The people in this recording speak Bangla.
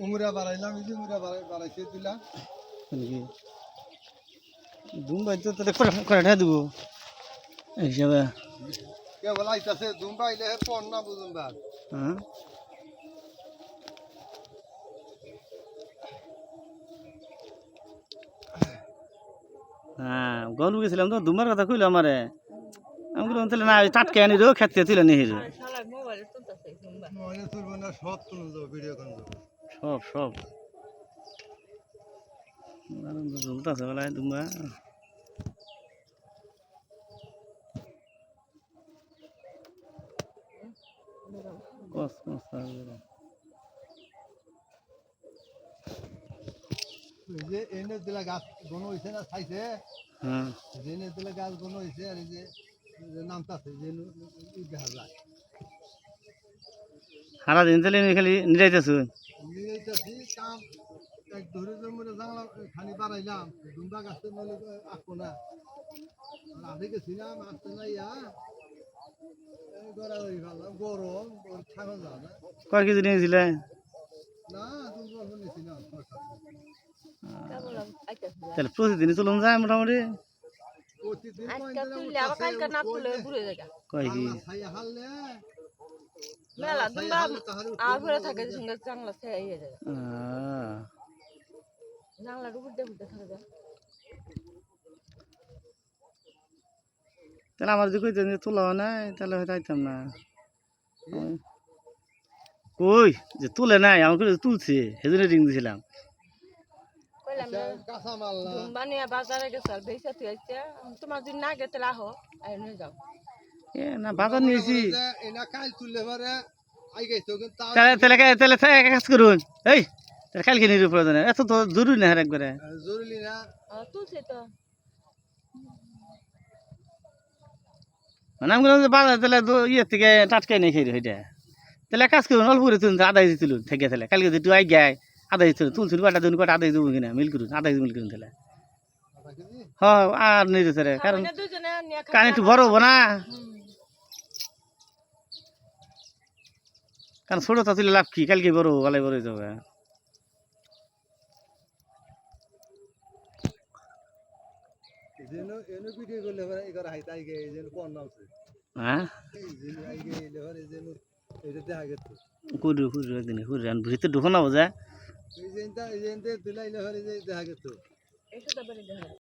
উমরা বাড়াইলাম এই যে উমরা বাড়াই বাড়াইছে দিলাম নাকি? দুম্বাই তো তাহলে করে করে দিব। এই হিসাবে কে বলা আইতাছে দুম্বা আইলে হে পন না বুঝুন বা হ্যাঁ? হ্যাঁ গলু গেছিলাম তো দুমার কথা কইলো আমারে। আমি বললাম তাহলে না টাটকে আনি রো খেতে তুলে নিয়ে তুলব না সব তুলে ভিডিও কল সব সব। ঝুলতেছে বেলায় কস কস যে এনে দিলা গাছ গণ হয়েছে না খাইছে হ্যাঁ। যে এনে দিলা গাছ গণ হয়েছে আর এই যে নামতাছে যে নু- ই দেখা যায় সারা দিন তাহলে খালি নিরাইতেছ। নিয়েছি কাম এক ধরে জমিরে জানলা খানি বাড়াইলাম দুম্বা গাছের নলে আসব না। আধে গেছিলাম আসতে না ইয়া গড়াগড়ি ফেললাম গরম থাকা যায়। না কয় কেজি নিয়েছিলে? না দুর্বল নিয়েছিলাম তাহলে প্রতিদিনই চলুন যায় মোটামুটি। প্রতিদিন কয় কি মেলা দুম্বা আর ঘুরে থাকে সঙ্গে জানলা ছেড়ে ইয়ে যায় জানলার উপর দিয়ে ঘুরতে থাকে যায় তাহলে আমার যদি কইতেন যে তোলাও নাই তাহলে হয়তো আইতাম না। কই? যে তুলে নাই আমাকে তুলছে সেজন্য রিং দিছিলাম। কইলাম না কাঁচা মাল না। দুম্বা নিয়ে বাজারে গেছে আর বেসা তুই তোমার যদি না গেতে আহো আর যাও। না বাজার নিয়েছি। কাল তাহলে তাহলে তাহলে কাজ করুন। এই প্রয়োজন। নেই। এত তো জরুরি না হার একবারে জরুরি না। আহ, তুলছে তো। মানে আমি যে বাজার তাহলে দো- থেকে টাটকাই নেই খেয়ে ওইটা তাহলে কাজ করুন অল্প করে তুলুন আধা কেজি তুলুন থেকে তাহলে। কালকে যদি আই গায় আধা কেজি তুলুন। তুলছুন কটা দুন কটা আধা কেজি দেবো কিনা মিল করুন মিল করুন তাহলে। হ্যাঁ আর কারণ কান একটু বড় হব না। কারণ ছোটটা তুলে লাভ কি? কালকে বড় গলায় বড় যাবে হ্যাঁ? ভিতরে ঢুকো না বোঝা।